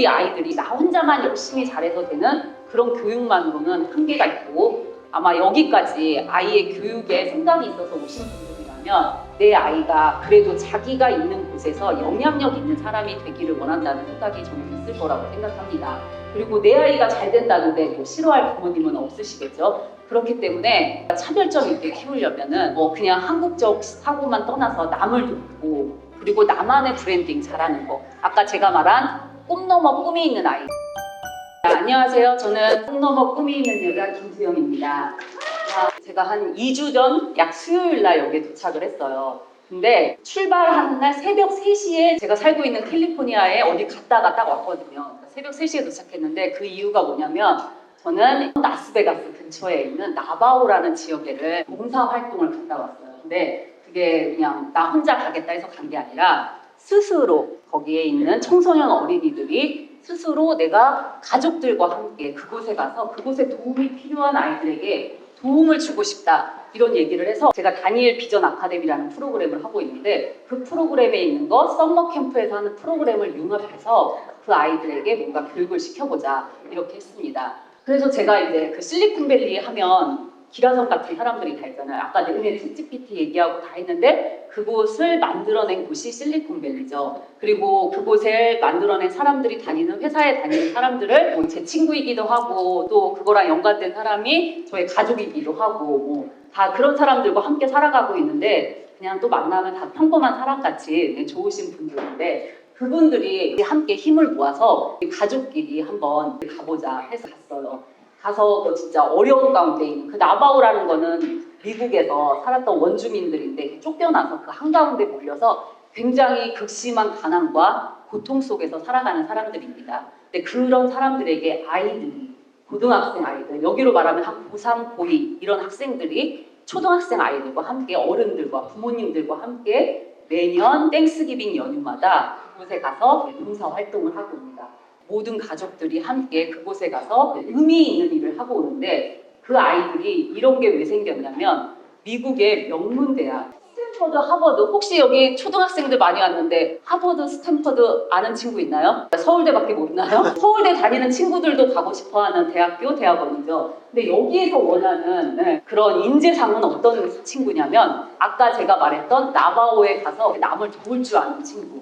우리 아이들이 나 혼자만 열심히 잘해서 되는 그런 교육만으로는 한계가 있고 아마 여기까지 아이의 교육에 생각이 있어서 오신 분들이라면 내 아이가 그래도 자기가 있는 곳에서 영향력 있는 사람이 되기를 원한다는 생각이 저는 있을 거라고 생각합니다. 그리고 내 아이가 잘 된다는데 뭐 싫어할 부모님은 없으시겠죠. 그렇기 때문에 차별점 있게 키우려면은 뭐 그냥 한국적 사고만 떠나서 남을 돕고 그리고 나만의 브랜딩 잘하는 거. 아까 제가 말한 꿈 넘어 꿈이 있는 아이. 자, 안녕하세요. 저는 꿈 넘어 꿈이 있는 여자 김수영입니다. 자, 제가 한 2주 전 약 수요일 날 여기에 도착을 했어요. 근데 출발하는 날 새벽 3시에 제가 살고 있는 캘리포니아에 어디 갔다가 딱 왔거든요. 새벽 3시에 도착했는데 그 이유가 뭐냐면 저는 라스베가스 근처에 있는 나바오라는 지역에를 봉사 활동을 갔다 왔어요. 근데 그게 그냥 나 혼자 가겠다 해서 간 게 아니라 스스로 거기에 있는 청소년 어린이들이 스스로 내가 가족들과 함께 그곳에 가서 그곳에 도움이 필요한 아이들에게 도움을 주고 싶다 이런 얘기를 해서 제가 다니엘 비전 아카데미라는 프로그램을 하고 있는데 그 프로그램에 있는 거 썸머 캠프에서 하는 프로그램을 융합해서 그 아이들에게 뭔가 교육을 시켜보자 이렇게 했습니다. 그래서 제가 이제 그 실리콘밸리 하면 기라성 같은 사람들이 다 있잖아요. 아까 내내 챗GPT 얘기하고 다 했는데 그곳을 만들어낸 곳이 실리콘밸리죠. 그리고 그곳을 만들어낸 사람들이 다니는 회사에 다니는 사람들을 뭐 제 친구이기도 하고 또 그거랑 연관된 사람이 저의 가족이기도 하고 뭐 다 그런 사람들과 함께 살아가고 있는데 그냥 또 만나면 다 평범한 사람같이 네, 좋으신 분들인데 그분들이 함께 힘을 모아서 가족끼리 한번 가보자 해서 갔어요. 가서 그 진짜 어려운 가운데 있는 그 나바오라는 거는 미국에서 살았던 원주민들인데 쫓겨나서 그 한가운데 몰려서 굉장히 극심한 가난과 고통 속에서 살아가는 사람들입니다. 근데 그런 사람들에게 아이들이 고등학생 아이들 여기로 말하면 한 고3, 고2 이런 학생들이 초등학생 아이들과 함께 어른들과 부모님들과 함께 매년 땡스기빙 연휴마다 그곳에 가서 봉사 활동을 하고 옵니다. 모든 가족들이 함께 그곳에 가서 의미 있는 일을 하고 오는데 그 아이들이 이런 게 왜 생겼냐면 미국의 명문 대학 스탠퍼드 하버드 혹시 여기 초등학생들 많이 왔는데 하버드 스탠퍼드 아는 친구 있나요? 서울대밖에 모르나요? 서울대 다니는 친구들도 가고 싶어하는 대학교 대학원이죠. 근데 여기에서 원하는 네, 그런 인재상은 어떤 친구냐면 아까 제가 말했던 나바오에 가서 남을 도울 줄 아는 친구.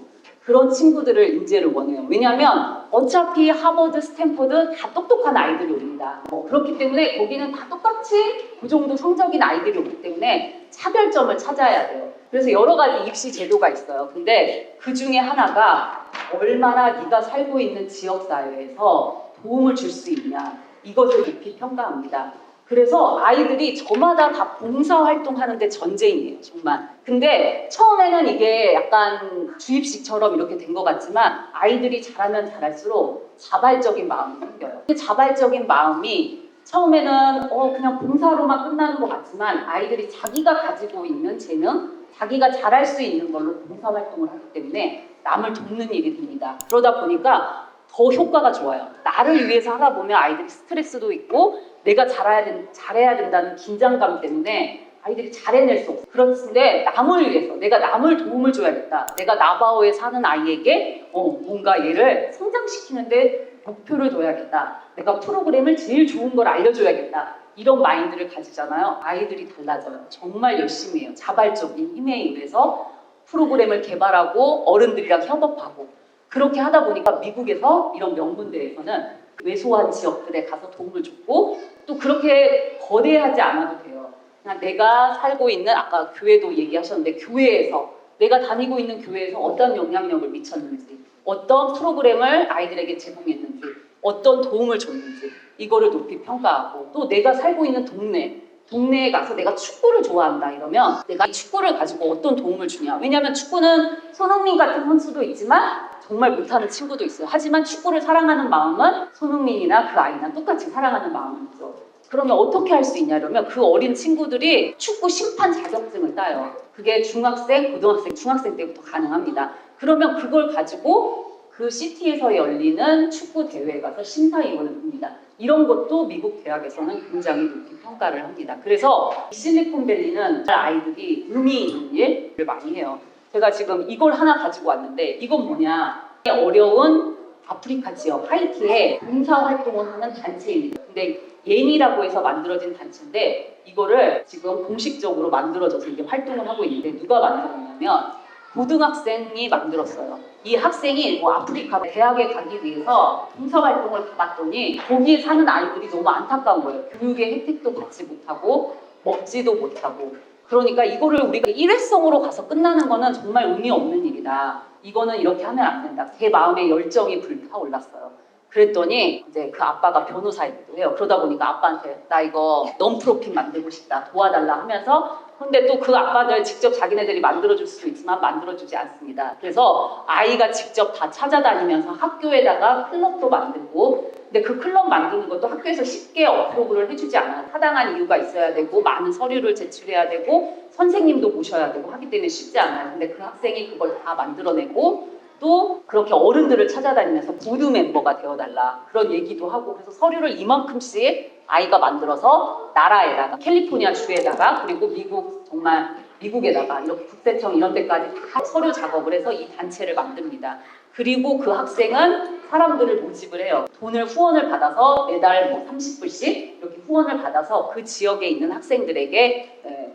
그런 친구들을 인재를 원해요. 왜냐하면 어차피 하버드, 스탠퍼드 다 똑똑한 아이들이 옵니다. 뭐 그렇기 때문에 거기는 다 똑같이 그 정도 성적인 아이들이 오기 때문에 차별점을 찾아야 돼요. 그래서 여러 가지 입시 제도가 있어요. 근데 그 중에 하나가 얼마나 네가 살고 있는 지역 사회에서 도움을 줄 수 있냐 이것을 높이 평가합니다. 그래서 아이들이 저마다 다 봉사 활동하는데 전쟁이에요, 정말. 근데 처음에는 이게 약간 주입식처럼 이렇게 된 것 같지만 아이들이 잘하면 잘할수록 자발적인 마음이 생겨요. 그 자발적인 마음이 처음에는 어 그냥 봉사로만 끝나는 것 같지만 아이들이 자기가 가지고 있는 재능, 자기가 잘할 수 있는 걸로 봉사 활동을 하기 때문에 남을 돕는 일이 됩니다. 그러다 보니까 더 효과가 좋아요. 나를 위해서 하다 보면 아이들이 스트레스도 있고 내가 잘해야, 된, 잘해야 된다는 긴장감 때문에 아이들이 잘해낼 수 없어. 그렇는데 남을 위해서 내가 남을 도움을 줘야겠다. 내가 나바오에 사는 아이에게 어, 뭔가 얘를 성장시키는데 목표를 둬야겠다. 내가 프로그램을 제일 좋은 걸 알려줘야겠다. 이런 마인드를 가지잖아요. 아이들이 달라져요. 정말 열심히 해요. 자발적인 힘에 의해서 프로그램을 개발하고 어른들이랑 협업하고 그렇게 하다 보니까 미국에서 이런 명문대에서는 외소한 지역들에 가서 도움을 줬고 또 그렇게 거대하지 않아도 돼요. 그냥 내가 살고 있는 아까 교회도 얘기하셨는데 교회에서 내가 다니고 있는 교회에서 어떤 영향력을 미쳤는지 어떤 프로그램을 아이들에게 제공했는지 어떤 도움을 줬는지 이거를 높이 평가하고 또 내가 살고 있는 동네 동네에 가서 내가 축구를 좋아한다 이러면 내가 이 축구를 가지고 어떤 도움을 주냐. 왜냐하면 축구는 손흥민 같은 선수도 있지만 정말 못하는 친구도 있어요. 하지만 축구를 사랑하는 마음은 손흥민이나 그 아이나 똑같이 사랑하는 마음이죠. 그러면 어떻게 할 수 있냐 그러면 그 어린 친구들이 축구 심판 자격증을 따요. 그게 중학생, 고등학생, 중학생 때부터 가능합니다. 그러면 그걸 가지고 그 시티에서 열리는 축구 대회에 가서 심사위원을 합니다. 이런 것도 미국 대학에서는 굉장히 높이 평가를 합니다. 그래서 실리콘밸리는 아이들이 의미 있는 일을 많이 해요. 제가 지금 이걸 하나 가지고 왔는데 이건 뭐냐? 어려운 아프리카 지역 하이티에 봉사 활동을 하는 단체입니다. 근데 예니라고 해서 만들어진 단체인데 이거를 지금 공식적으로 만들어져서 이게 활동을 하고 있는데 누가 만들었냐면 고등학생이 만들었어요. 이 학생이 뭐 아프리카 대학에 가기 위해서 봉사 활동을 가봤더니 거기에 사는 아이들이 너무 안타까운 거예요. 교육의 혜택도 받지 못하고 먹지도 못하고 그러니까 이거를 우리가 일회성으로 가서 끝나는 거는 정말 의미 없는 일이다. 이거는 이렇게 하면 안 된다. 제 마음에 열정이 불타올랐어요. 그랬더니 이제 그 아빠가 변호사이기도 해요. 그러다 보니까 아빠한테 나 이거 넌프로핏 만들고 싶다 도와달라 하면서 근데 또 그 아빠들 직접 자기네들이 만들어줄 수도 있지만 만들어주지 않습니다. 그래서 아이가 직접 다 찾아다니면서 학교에다가 클럽도 만들고 근데 그 클럽 만드는 것도 학교에서 쉽게 어프로브를 해주지 않아요. 타당한 이유가 있어야 되고 많은 서류를 제출해야 되고 선생님도 모셔야 되고 하기 때문에 쉽지 않아요. 근데 그 학생이 그걸 다 만들어내고 또 그렇게 어른들을 찾아다니면서 보드 멤버가 되어달라 그런 얘기도 하고 그래서 서류를 이만큼씩 아이가 만들어서 나라에다가 캘리포니아 주에다가 그리고 미국 정말 미국에다가 이렇게 국세청 이런 데까지 다 서류 작업을 해서 이 단체를 만듭니다. 그리고 그 학생은 사람들을 모집을 해요. 돈을 후원을 받아서 매달 뭐 30불씩 이렇게 후원을 받아서 그 지역에 있는 학생들에게 에,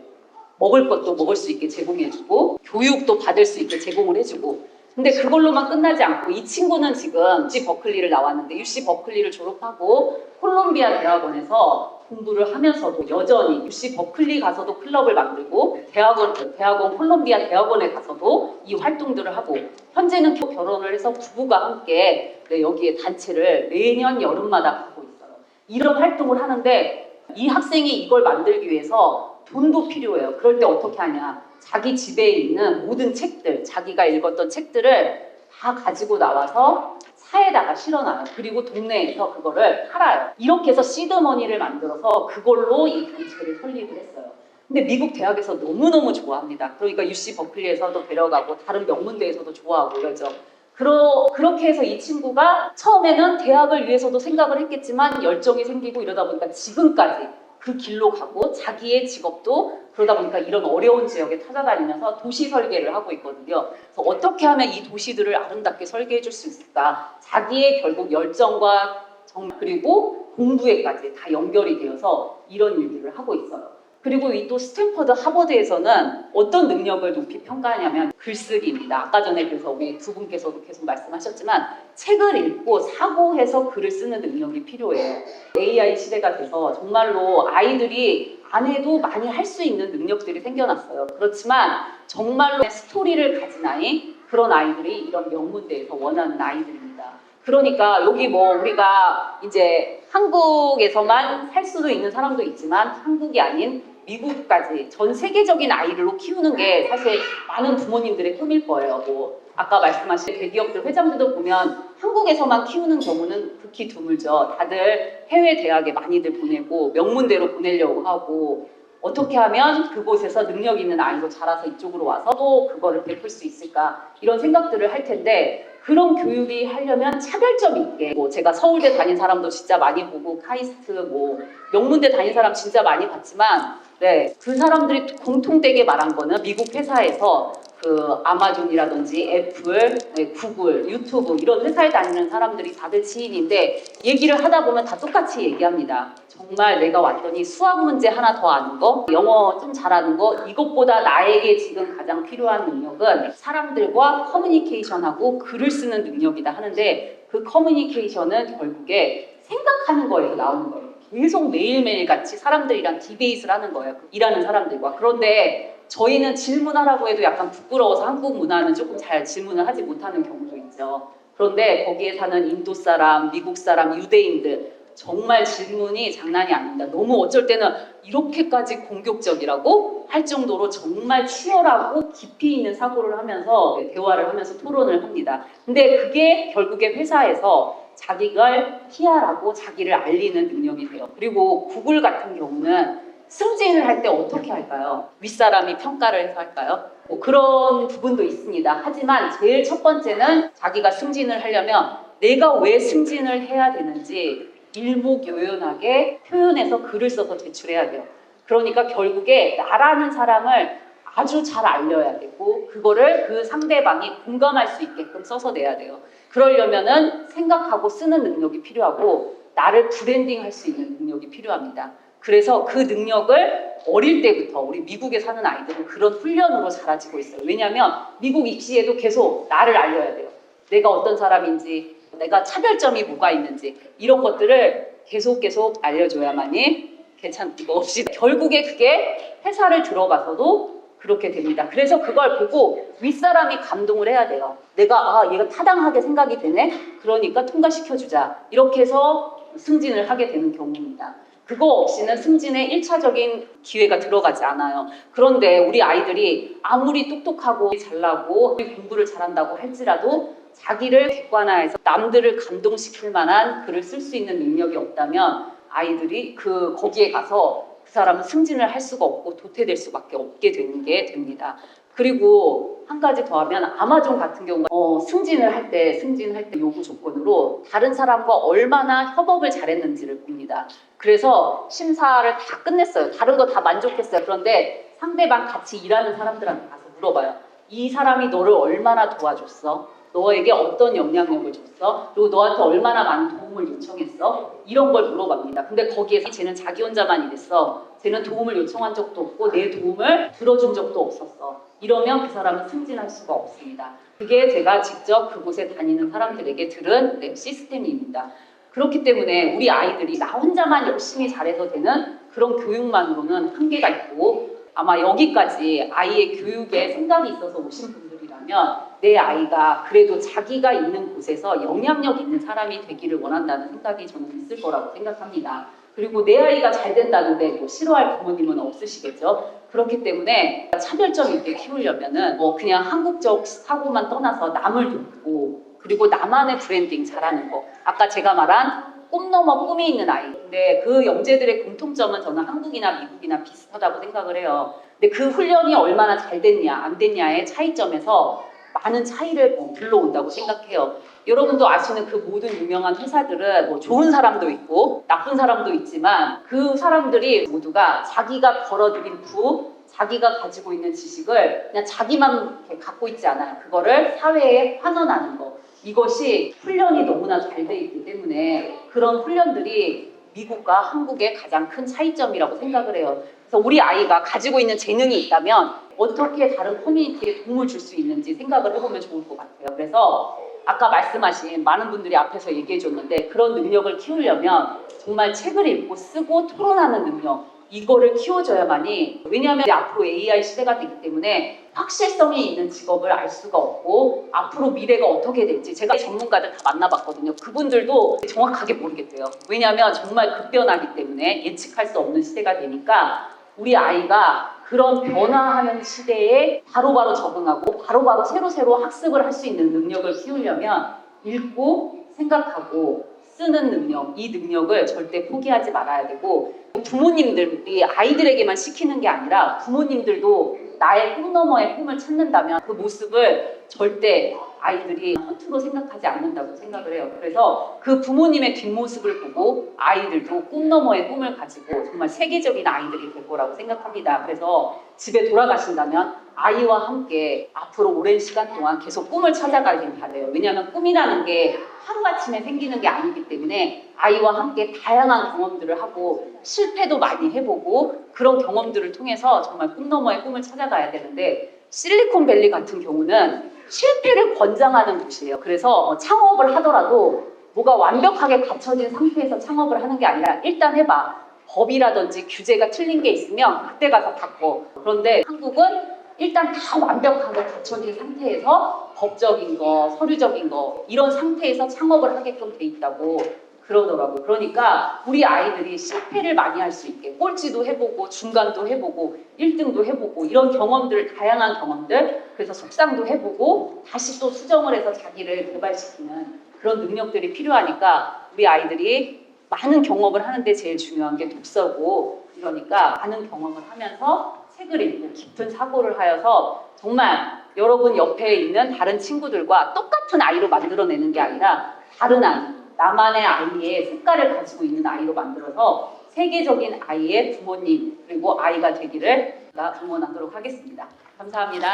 먹을 것도 먹을 수 있게 제공해주고 교육도 받을 수 있게 제공을 해주고 근데 그걸로만 끝나지 않고 이 친구는 지금 UC 버클리를 나왔는데 UC 버클리를 졸업하고 콜롬비아 대학원에서 공부를 하면서도 여전히 UC 버클리 가서도 클럽을 만들고 대학원 대학원 콜롬비아 대학원에 가서도 이 활동들을 하고 현재는 결혼을 해서 부부가 함께 네, 여기에 단체를 매년 여름마다 가고 있어요. 이런 활동을 하는데 이 학생이 이걸 만들기 위해서 돈도 필요해요. 그럴 때 어떻게 하냐? 자기 집에 있는 모든 책들, 자기가 읽었던 책들을 다 가지고 나와서 차에다가 실어놔요. 그리고 동네에서 그거를 팔아요. 이렇게 해서 시드머니를 만들어서 그걸로 이 단체를 설립을 했어요. 근데 미국 대학에서 너무너무 좋아합니다. 그러니까 UC 버클리에서도 데려가고 다른 명문대에서도 좋아하고 이러죠. 그러, 그렇게 해서 이 친구가 처음에는 대학을 위해서도 생각을 했겠지만 열정이 생기고 이러다 보니까 지금까지 그 길로 가고 자기의 직업도 그러다 보니까 이런 어려운 지역에 찾아다니면서 도시 설계를 하고 있거든요. 그래서 어떻게 하면 이 도시들을 아름답게 설계해 줄 수 있을까? 자기의 결국 열정과 정 그리고 공부에까지 다 연결이 되어서 이런 일들을 하고 있어요. 그리고 이 또 스탠퍼드 하버드에서는 어떤 능력을 높이 평가하냐면 글쓰기입니다. 아까 전에 그래서 우리 두 분께서도 계속 말씀하셨지만 책을 읽고 사고해서 글을 쓰는 능력이 필요해요. AI 시대가 돼서 정말로 아이들이 안 해도 많이 할 수 있는 능력들이 생겨났어요. 그렇지만 정말로 스토리를 가진 아이 그런 아이들이 이런 명문대에서 원하는 아이들입니다. 그러니까 여기 뭐 우리가 이제 한국에서만 살 수도 있는 사람도 있지만 한국이 아닌 미국까지 전 세계적인 아이들로 키우는 게 사실 많은 부모님들의 꿈일 거예요. 뭐 아까 말씀하신 대기업들 회장들도 보면 한국에서만 키우는 경우는 극히 드물죠. 다들 해외 대학에 많이들 보내고 명문대로 보내려고 하고 어떻게 하면 그곳에서 능력 있는 아이로 자라서 이쪽으로 와서 또 그거를 베풀 수 있을까? 이런 생각들을 할 텐데 그런 교육이 하려면 차별점 있게 뭐 제가 서울대 다닌 사람도 진짜 많이 보고 카이스트 뭐 명문대 다닌 사람 진짜 많이 봤지만 네, 그 사람들이 공통되게 말한 거는 미국 회사에서 그 아마존이라든지 애플, 네, 구글, 유튜브 이런 회사에 다니는 사람들이 다들 지인인데 얘기를 하다 보면 다 똑같이 얘기합니다. 정말 내가 왔더니 수학 문제 하나 더 아는 거, 영어 좀 잘하는 거 이것보다 나에게 지금 가장 필요한 능력은 사람들과 커뮤니케이션하고 글을 쓰는 능력이다 하는데 그 커뮤니케이션은 결국에 생각하는 거에서 나오는 거예요. 계속 매일매일 같이 사람들이랑 디베이트를 하는 거예요. 그 일하는 사람들과. 그런데 저희는 질문하라고 해도 약간 부끄러워서 한국 문화는 조금 잘 질문을 하지 못하는 경우도 있죠. 그런데 거기에 사는 인도 사람, 미국 사람, 유대인들 정말 질문이 장난이 아닙니다. 너무 어쩔 때는 이렇게까지 공격적이라고 할 정도로 정말 치열하고 깊이 있는 사고를 하면서 대화를 하면서 토론을 합니다. 근데 그게 결국에 회사에서 자기를 PR하고 자기를 알리는 능력이 돼요. 그리고 구글 같은 경우는 승진을 할 때 어떻게 할까요? 윗사람이 평가를 해서 할까요? 뭐 그런 부분도 있습니다. 하지만 제일 첫 번째는 자기가 승진을 하려면 내가 왜 승진을 해야 되는지 일목요연하게 표현해서 글을 써서 제출해야 돼요. 그러니까 결국에 나라는 사람을 아주 잘 알려야 되고 그거를 그 상대방이 공감할 수 있게끔 써서 내야 돼요. 그러려면은 생각하고 쓰는 능력이 필요하고 나를 브랜딩 할 수 있는 능력이 필요합니다. 그래서 그 능력을 어릴 때부터 우리 미국에 사는 아이들은 그런 훈련으로 자라지고 있어요. 왜냐하면 미국 입시에도 계속 나를 알려야 돼요. 내가 어떤 사람인지, 내가 차별점이 뭐가 있는지 이런 것들을 계속 계속 알려줘야만이 괜찮고 없이 결국에 그게 회사를 들어가서도 그렇게 됩니다. 그래서 그걸 보고 윗사람이 감동을 해야 돼요. 내가 아 얘가 타당하게 생각이 되네. 그러니까 통과시켜주자. 이렇게 해서 승진을 하게 되는 경우입니다. 그거 없이는 승진에 1차적인 기회가 들어가지 않아요. 그런데 우리 아이들이 아무리 똑똑하고 잘나고 공부를 잘한다고 할지라도 자기를 객관화해서 남들을 감동시킬 만한 글을 쓸 수 있는 능력이 없다면 아이들이 그 거기에 가서 그 사람은 승진을 할 수가 없고 도태될 수밖에 없게 되는 게 됩니다. 그리고 한 가지 더 하면 아마존 같은 경우가 어, 승진을 할 때 승진할 때 요구 조건으로 다른 사람과 얼마나 협업을 잘했는지를 봅니다. 그래서 심사를 다 끝냈어요. 다른 거 다 만족했어요. 그런데 상대방 같이 일하는 사람들한테 가서 물어봐요. 이 사람이 너를 얼마나 도와줬어? 너에게 어떤 영향력을 줬어? 그리고 너한테 얼마나 많은 도움을 요청했어? 이런 걸 물어봅니다. 근데 거기에서 쟤는 자기 혼자만 일했어. 쟤는 도움을 요청한 적도 없고 내 도움을 들어준 적도 없었어. 이러면 그 사람은 승진할 수가 없습니다. 그게 제가 직접 그곳에 다니는 사람들에게 들은 네, 시스템입니다. 그렇기 때문에 우리 아이들이 나 혼자만 열심히 잘해서 되는 그런 교육만으로는 한계가 있고 아마 여기까지 아이의 교육에 생각이 있어서 오신 분들이라면 내 아이가 그래도 자기가 있는 곳에서 영향력 있는 사람이 되기를 원한다는 생각이 저는 있을 거라고 생각합니다. 그리고 내 아이가 잘 된다는데 뭐 싫어할 부모님은 없으시겠죠. 그렇기 때문에 차별점 있게 키우려면은 뭐 그냥 한국적 사고만 떠나서 남을 돕고 그리고 나만의 브랜딩 잘하는 거. 아까 제가 말한 꿈 넘어 꿈이 있는 아이. 근데 그 영재들의 공통점은 저는 한국이나 미국이나 비슷하다고 생각을 해요. 근데 그 훈련이 얼마나 잘 됐냐, 안 됐냐의 차이점에서 많은 차이를 뭐 불러온다고 생각해요. 여러분도 아시는 그 모든 유명한 회사들은 뭐 좋은 사람도 있고 나쁜 사람도 있지만 그 사람들이 모두가 자기가 벌어들인 부, 자기가 가지고 있는 지식을 그냥 자기만 갖고 있지 않아요. 그거를 사회에 환원하는 거. 이것이 훈련이 너무나 잘 돼 있기 때문에 그런 훈련들이 미국과 한국의 가장 큰 차이점이라고 생각을 해요. 그래서 우리 아이가 가지고 있는 재능이 있다면 어떻게 다른 커뮤니티에 도움을 줄 수 있는지 생각을 해보면 좋을 것 같아요. 그래서 아까 말씀하신 많은 분들이 앞에서 얘기해 줬는데 그런 능력을 키우려면 정말 책을 읽고 쓰고 토론하는 능력 이거를 키워줘야만이 왜냐하면 앞으로 AI 시대가 되기 때문에 확실성이 있는 직업을 알 수가 없고 앞으로 미래가 어떻게 될지 제가 전문가들 다 만나봤거든요. 그분들도 정확하게 모르겠대요. 왜냐하면 정말 급변하기 때문에 예측할 수 없는 시대가 되니까 우리 아이가 그런 변화하는 시대에 바로바로 적응하고 바로바로 새로새로 학습을 할 수 있는 능력을 키우려면 읽고 생각하고 쓰는 능력, 이 능력을 절대 포기하지 말아야 되고 부모님들이 아이들에게만 시키는 게 아니라 부모님들도 나의 꿈 너머의 꿈을 찾는다면 그 모습을 절대 아이들이 허투루 생각하지 않는다고 생각을 해요. 그래서 그 부모님의 뒷모습을 보고 아이들도 꿈 너머의 꿈을 가지고 정말 세계적인 아이들이 될 거라고 생각합니다. 그래서 집에 돌아가신다면 아이와 함께 앞으로 오랜 시간 동안 계속 꿈을 찾아가길 바래요. 왜냐하면 꿈이라는 게 하루아침에 생기는 게 아니기 때문에 아이와 함께 다양한 경험들을 하고 실패도 많이 해보고 그런 경험들을 통해서 정말 꿈 너머의 꿈을 찾아가야 되는데 실리콘밸리 같은 경우는 실패를 권장하는 곳이에요. 그래서 창업을 하더라도 뭐가 완벽하게 갖춰진 상태에서 창업을 하는 게 아니라 일단 해봐. 법이라든지 규제가 틀린 게 있으면 그때 가서 바꿔. 그런데 한국은 일단 다 완벽하게 갖춰진 상태에서 법적인 거, 서류적인 거 이런 상태에서 창업을 하게끔 돼 있다고 그러더라고요. 그러니까 우리 아이들이 실패를 많이 할 수 있게 꼴찌도 해보고 중간도 해보고 1등도 해보고 이런 경험들 다양한 경험들 그래서 속상도 해보고 다시 또 수정을 해서 자기를 개발시키는 그런 능력들이 필요하니까 우리 아이들이 많은 경험을 하는데 제일 중요한 게 독서고 그러니까 많은 경험을 하면서 책을 읽고 깊은 사고를 하여서 정말 여러분 옆에 있는 다른 친구들과 똑같은 아이로 만들어내는 게 아니라 다른 아이, 나만의 아이의 색깔을 가지고 있는 아이로 만들어서 세계적인 아이의 부모님 그리고 아이가 되기를 응원하도록 하겠습니다. 감사합니다.